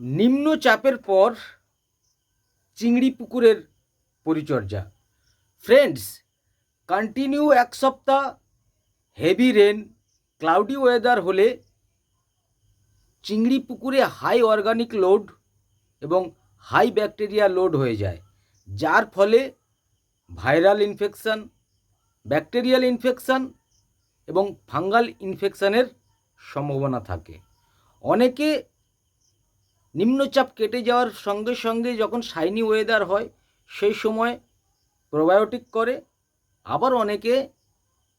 নিম্নচাপের পর চিংড়ি পুকুরের পরিচর্যা। ফ্রেন্ডস কন্টিনিউ এক সপ্তাহ হেভি রেন ক্লাউডি ওয়েদার হলে চিংড়ি পুকুরে হাই অর্গানিক লোড এবং হাই ব্যাকটেরিয়া লোড হয়ে যায়, যার ফলে ভাইরাল ইনফেকশান ব্যাকটেরিয়াল ইনফেকশান এবং ফাঙ্গাল ইনফেকশানের সম্ভাবনা থাকে। অনেকে নিম্নচাপ কেটে যাওয়ার সঙ্গে সঙ্গে যখন শাইনি ওয়েদার হয়, সেই সময় প্রোবায়োটিক করে, আবার অনেকে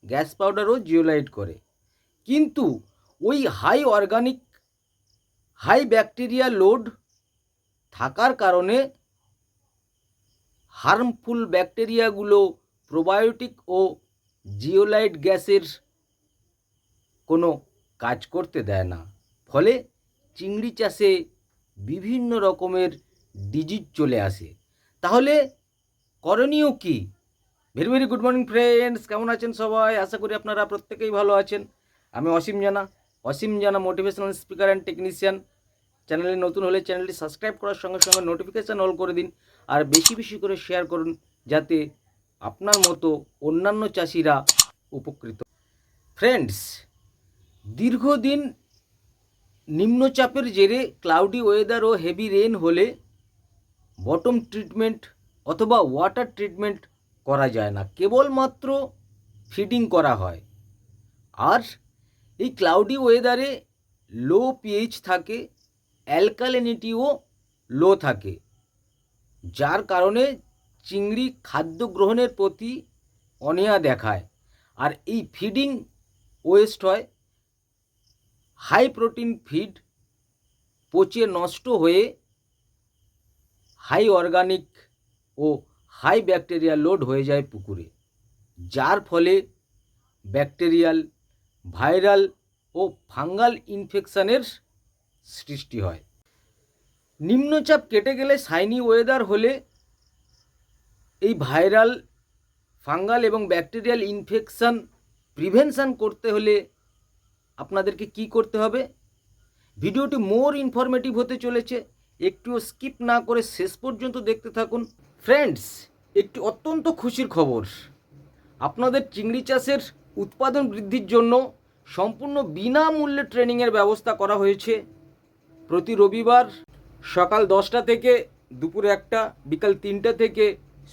গ্যাস পাউডারও জিওলাইট করে। কিন্তু ওই high organic, high bacteria load থাকার কারণে হার্মফুল ব্যাকটেরিয়াগুলো প্রোবায়োটিক ও জিওলাইট গ্যাসের কোনো কাজ করতে দেয় না। ফলে চিংড়ি চাষে বিভিন্ন রকমের ডিজিজ চলে আসে। তাহলে করণীয় কি? Very very good morning friends কেমন আছেন সবাই? আশা করি আপনারা প্রত্যেকেই ভালো আছেন। আমি অসীম জানা। অসীম জানা মোটিভেশনাল স্পিকার অ্যান্ড টেকনিশিয়ান চ্যানেলে নতুন হলে চ্যানেলটি সাবস্ক্রাইব করার সঙ্গে সঙ্গে নোটিফিকেশান অল করে দিন। আর বেশি বেশি করে শেয়ার করুন, যাতে আপনার মতো অন্যান্য চাষিরা উপকৃত। ফ্রেন্ডস দীর্ঘদিন নিম্নচাপের জেরে ক্লাউডি ওয়েদার ও হেভি রেন হলে বটম ট্রিটমেন্ট অথবা ওয়াটার ট্রিটমেন্ট করা যায় না। কেবলমাত্র ফিডিং করা হয়। আর এই ক্লাউডি ওয়েদারে লো পিএইচ থাকে অ্যালকালিনিটিও লো থাকে, যার কারণে চিংড়ি খাদ্য গ্রহণের প্রতি অনীহা দেখায়। আর এই ফিডিং ওয়েস্ট হয়। হাই প্রোটিন ফিড পচে নষ্ট হয়ে হাই অর্গানিক ও হাই ব্যাকটেরিয়া লোড হয়ে যায় পুকুরে, যার ফলে ব্যাকটেরিয়াল, ভাইরাল ও ফাঙ্গাল ইনফেকশনের সৃষ্টি হয়। নিম্নচাপ কেটে গেলে সাইনি ওয়েদার হলে এই ভাইরাল, ফাঙ্গাল এবং ব্যাকটেরিয়াল ইনফেকশন প্রিভেনশন করতে হলে আপনাদেরকে কি করতে হবে? ভিডিওটি মোর ইনফরমেটিভ হতে চলেছে। একটুও স্কিপ না করে শেষ পর্যন্ত দেখতে থাকুন। ফ্রেন্ডস একটি অত্যন্ত খুশির খবর। আপনাদের চিংড়ি চাষের উৎপাদন বৃদ্ধির জন্য সম্পূর্ণ বিনামূল্যে ট্রেনিংয়ের ব্যবস্থা করা হয়েছে। প্রতি রবিবার সকাল দশটা থেকে দুপুর একটা, বিকাল তিনটা থেকে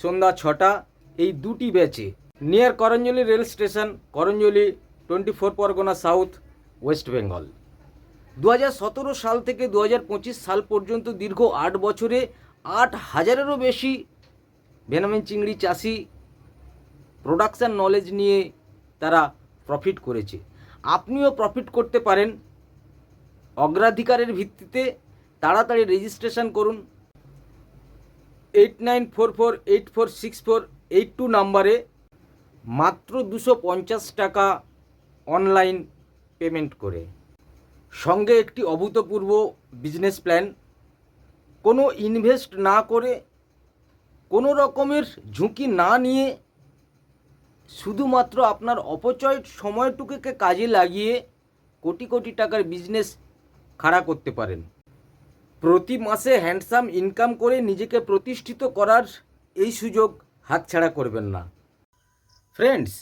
সন্ধ্যা ছটা, এই দুটি ব্যাচে near Karanjali rail station, Karanjali twenty four Pargana South West Bengal দু সাল থেকে দু সাল পর্যন্ত দীর্ঘ আট বছরে আট হাজারেরও বেশি ভেনামিন চিংড়ি চাষি প্রোডাকশান নলেজ নিয়ে তারা প্রফিট করেছে। আপনিও প্রফিট করতে পারেন। অগ্রাধিকারের ভিত্তিতে তাড়াতাড়ি রেজিস্ট্রেশন করুন। Eight nine four four eight four six four eight two নাম্বারে মাত্র দুশো পঞ্চাশ টাকা অনলাইন পেমেন্ট করে। সঙ্গে একটি অভূতপূর্ব বিজনেস প্ল্যান কোনো ইনভেস্ট না করে, কোনো রকমের ঝুঁকি না নিয়ে শুধুমাত্র আপনার অপচয় সময়টুকুকে কাজে লাগিয়ে কোটি কোটি টাকার বিজনেস খাড়া করতে পারেন। প্রতি মাসে হ্যান্ডসাম ইনকাম করে নিজেকে প্রতিষ্ঠিত করার এই সুযোগ হাতছাড়া করবেন না। ফ্রেন্ডস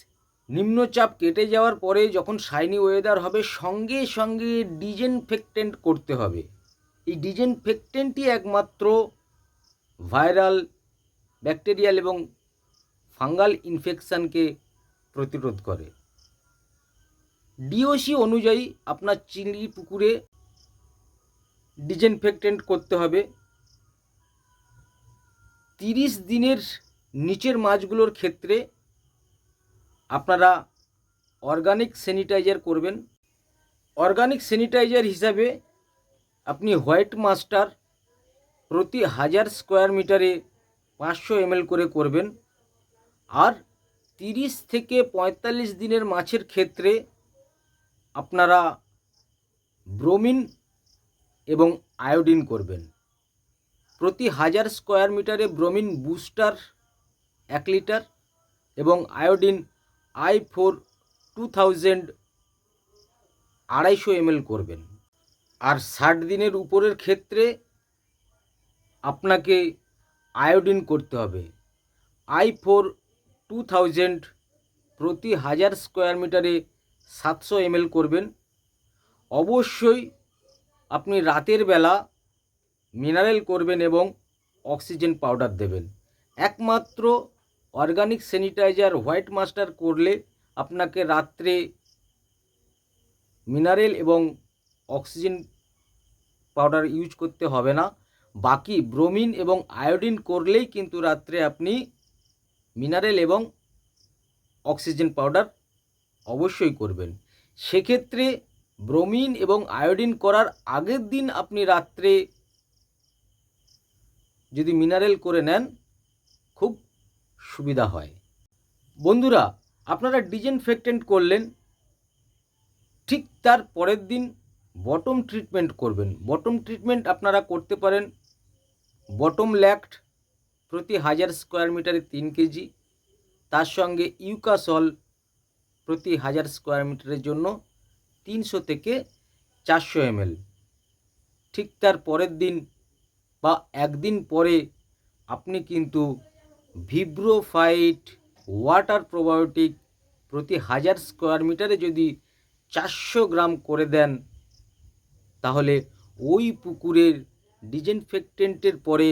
নিম্নচাপ কেটে যাওয়ার পরে যখন শাইনি ওয়েদার হবে, সঙ্গে সঙ্গে ডিজেনফেক্টেন্ট করতে হবে। এই ডিজেনফেক্টেন্টই একমাত্র ভাইরাল ব্যাকটেরিয়াল এবং ফাঙ্গাল ইনফেকশানকে প্রতিরোধ করে। ডিওসি অনুযায়ী আপনার চিংড়ি পুকুরে ডিজেনফেক্টেন্ট করতে হবে। তিরিশ দিনের নিচের মাছগুলোর ক্ষেত্রে আপনারা অর্গানিক স্যানিটাইজার করবেন। অর্গানিক স্যানিটাইজার হিসাবে আপনি হোয়াইট মাস্টার প্রতি হাজার স্কোয়ার মিটারে পাঁচশো এমএল করে করবেন। আর তিরিশ থেকে পঁয়তাল্লিশ দিনের মাছের ক্ষেত্রে আপনারা ব্রোমিন এবং আয়োডিন করবেন। প্রতি হাজার স্কোয়ার মিটারে ব্রোমিন বুস্টার এক লিটার এবং iodine I four two thousand আড়াইশো এমএল করবেন। আর ষাট দিনের উপরের ক্ষেত্রে আপনাকে আয়োডিন করতে হবে। আই ফোর টু থাউজেন্ড প্রতি হাজার স্কোয়ার মিটারে সাতশো এমএল করবেন। অবশ্যই আপনি রাতের বেলা মিনারেল করবেন এবং অক্সিজেন পাউডার দেবেন। একমাত্র অর্গানিক স্যানিটাইজার হোয়াইট মাস্টার করলে আপনাকে রাত্রে মিনারেল এবং অক্সিজেন পাউডার ইউজ করতে হবে না। বাকি ব্রোমিন এবং আয়োডিন করলেই কিন্তু রাত্রে আপনি মিনারেল এবং অক্সিজেন পাউডার অবশ্যই করবেন। সেক্ষেত্রে ব্রোমিন এবং আয়োডিন করার আগের দিন আপনি রাত্রে যদি মিনারেল করে নেন, খুব সুবিধা হয়। বন্ধুরা, আপনারা ডিজেনফেক্টেন্ট করলেন, ঠিক তার পরের দিন বটম ট্রিটমেন্ট করবেন। বটম ট্রিটমেন্ট আপনারা করতে পারেন। বটম ল্যাক্ট প্রতি হাজার স্কোয়ার মিটারে তিন কেজি, তার সঙ্গে ইউকাসল প্রতি হাজার স্কোয়ার মিটারের জন্য তিনশো থেকে চারশো এমএল। ঠিক তার পরের দিন বা একদিন পরে আপনি কিন্তু ভিব্রোফাইট ওয়াটার প্রোবায়োটিক প্রতি হাজার স্কোয়ার মিটারে যদি চারশো গ্রাম করে দেন, তাহলে ওই পুকুরের ডিজেনফেক্টেন্টের পরে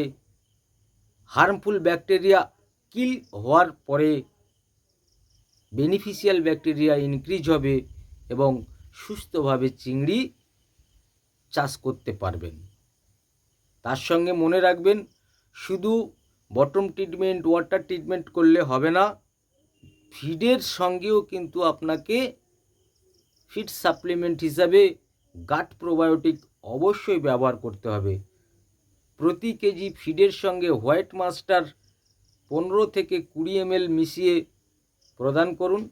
হার্মফুল ব্যাকটেরিয়া কিল হওয়ার পরে বেনিফিশিয়াল ব্যাকটেরিয়া ইনক্রিজ হবে এবং সুস্থভাবে চিংড়ি চাষ করতে পারবেন। তার সঙ্গে মনে রাখবেন, শুধু বটম ট্রিটমেন্ট ওয়াটার ট্রিটমেন্ট করলে হবে না। ফিডের সঙ্গেও কিন্তু আপনাকে ফিড সাপ্লিমেন্ট হিসাবে গাট প্রোবায়োটিক অবশ্যই ব্যবহার করতে হবে। প্রতি কেজি ফিডের সঙ্গে হোয়াইট মাস্টার পনেরো থেকে কুড়ি এমএল মিশিয়ে প্রদান করুন।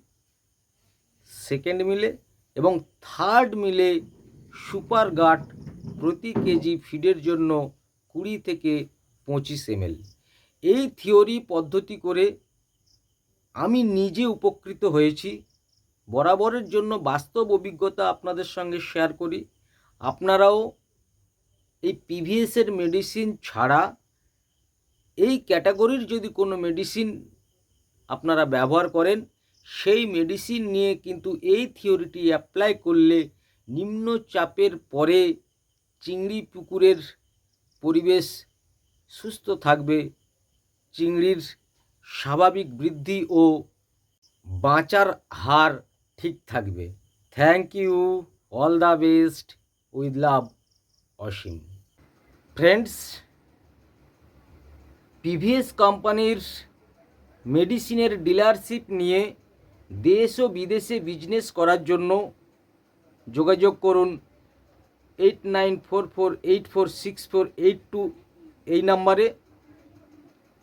সেকেন্ড মিলে এবং থার্ড মিলে সুপার গাট প্রতি কেজি ফিডের জন্য কুড়ি থেকে পঁচিশ এমএল। এই থিওরি পদ্ধতি করে আমি নিজে উপকৃত হয়েছি। বরাবরের জন্য বাস্তব অভিজ্ঞতা আপনাদের সঙ্গে শেয়ার করি। আপনারাও এই পিভিএসের মেডিসিন ছাড়া এই ক্যাটাগরির যদি কোনো মেডিসিন আপনারা ব্যবহার করেন, সেই মেডিসিন নিয়ে কিন্তু এই থিওরিটি অ্যাপ্লাই করলে নিম্ন চাপের পরে চিংড়ি পুকুরের পরিবেশ সুস্থ থাকবে। চিংড়ির স্বাভাবিক বৃদ্ধি ও বাঁচার হার ঠিক থাকবে। Thank you all the best with love Asim. Friends PVS কোম্পানির মেডিসিনের ডিলারশিপ নিয়ে দেশ ও বিদেশে বিজনেস করার জন্য যোগাযোগ করুন eight nine four four eight four six four eight two এই নাম্বারে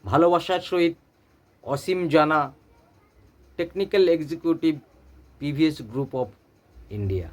ভালোবাসার সহিত Asim Jana technical executive PVS group of India